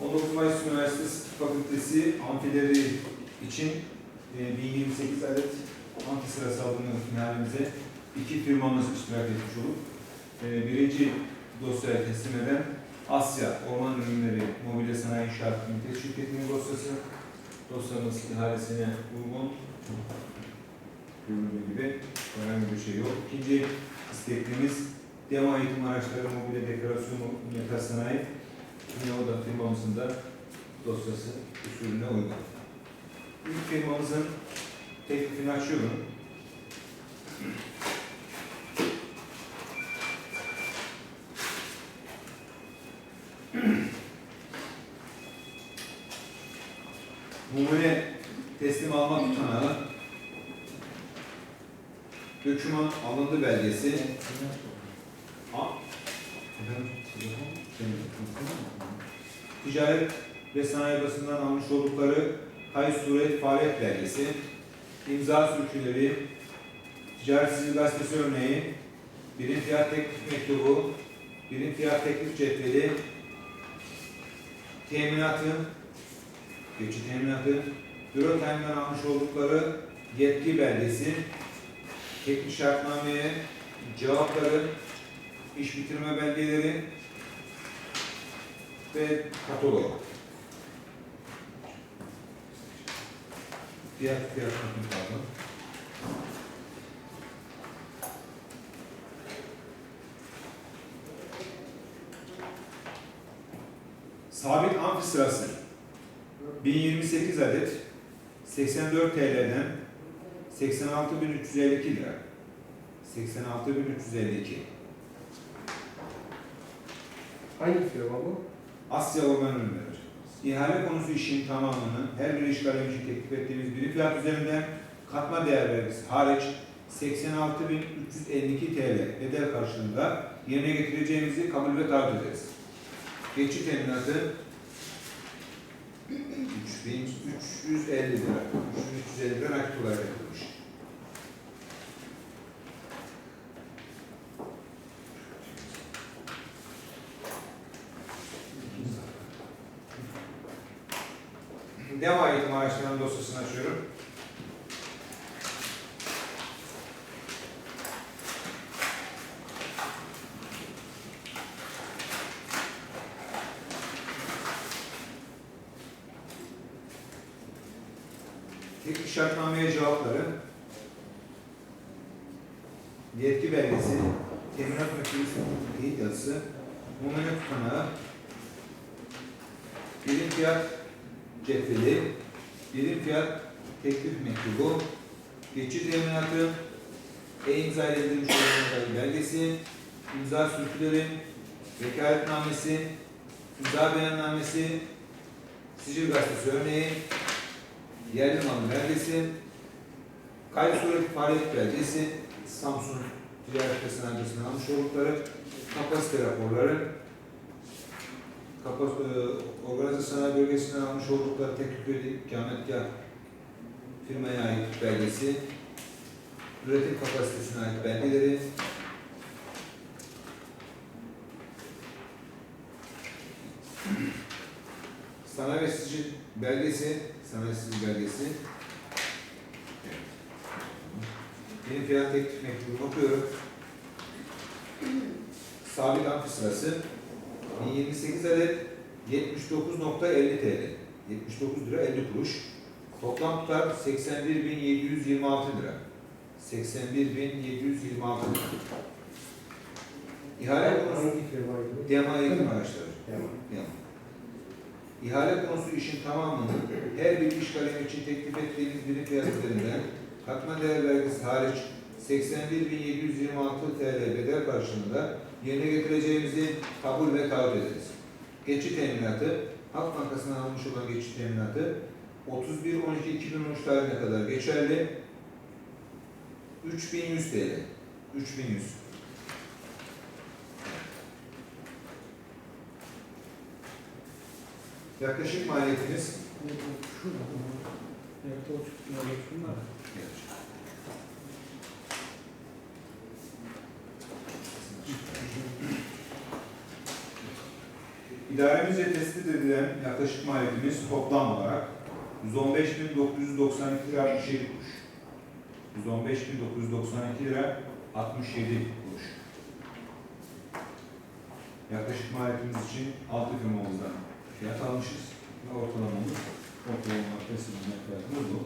19 Mayıs Üniversitesi Fakültesi amfileri için e, 1028 adet amfi sırası alımı finalimize iki firmamız iştirak etmiş olup e, birinci dosyayı teslim eden Asya Orman Ürünleri Mobilya Sanayi İnşaat Limited şirketinin dosyası. Dosyamız ihalesine uygun. Görüldüğü gibi herhangi bir şey yok. İkinci isteklimiz demo eğitim araçları mobilya dekorasyon metal sanayi Yine o da firmamızın da dosyası usulüne uygun. İlk firmamızın teklifini açıyorum. Numune teslim alma tutanağı, döküman alındı belgesi, Ticaret ve Sanayi Odası'ndan almış oldukları kayıt suret faaliyet belgesi, imza sürküleri, ticaret sicil gazetesi örneği, birim fiyat teklif mektubu, birim fiyat teklif cetveli, teminatı, geçici teminatı, büro tayinden almış oldukları yetki belgesi, teklif şartnameye cevapları, iş bitirme belgeleri ve katalog. Fiyat bakın pardon. Sabit amfi sırası 1028 adet 84 TL'den 86.352 lira 86.352 Hangi firma bu? Asya Orman Ürünleri. İhale konusu işin tamamını her bir iş kalemi için teklif ettiğimiz bir fiyat üzerinden katma değer vergisi hariç 86.352 TL bedel karşılığında yerine getireceğimizi kabul ve taahhüt ederiz. Geçici teminatı 3350 lira. 3350 lira nakit olarak yapılmış. Deva eğitim araçlarının dosyasını açıyorum. Teknik şartnameye cevapları, yetki belgesi, teminat teyit yazısı, numune tutanağı, birim fiyat cetveli, birim fiyat teklif mektubu, geçici teminatı, e-imza edilmiş olan belgesi, imza sürküleri, vekaletnamesi, imza beyannamesi, sicil gazetesi örneği, yerli mal belgesi, kayıt sureti faaliyet belgesi, Samsun Ticaret Odası'ndan almış oldukları kapasite raporları, Kapas e, Organize Sanayi Bölgesi'nden almış oldukları teknik ve ikametgah firmaya ait belgesi, üretim kapasitesine ait belgeleri, sanayi sicil belgesi, sanayi sicil belgesi, benim fiyat teklif mektubunu okuyorum. Sabit amfi sırası 1028 adet 79.50 TL. 79 lira 50 kuruş. Toplam tutar 81.726 lira. 81.726 lira. İhale konusu? DEMA yakın araçları. İhale konusu işin tamamını her bir iş kalemi için teklif ettiğimiz birim fiyat üzerinden katma değer vergisi hariç 81.726 TL bedel karşılığında yerine getireceğimizi kabul ve taahhüt ederiz. Geçici teminatı, Halk Bankası'ndan almış olan geçici teminatı 31.12.2013 tarihine kadar geçerli 3100 TL. 3100. Yaklaşık maliyetimiz Şurada. Ayakta o çıkıyor. Şunlar. İdaremizce tespit edilen yaklaşık maliyetimiz toplam olarak 115.992 lira 67 kuruş. 115.992 lira 67 kuruş. Yaklaşık maliyetimiz için altı firmamızdan fiyat almışız ve ortalamamız ortalama teslimat fiyatımız bu.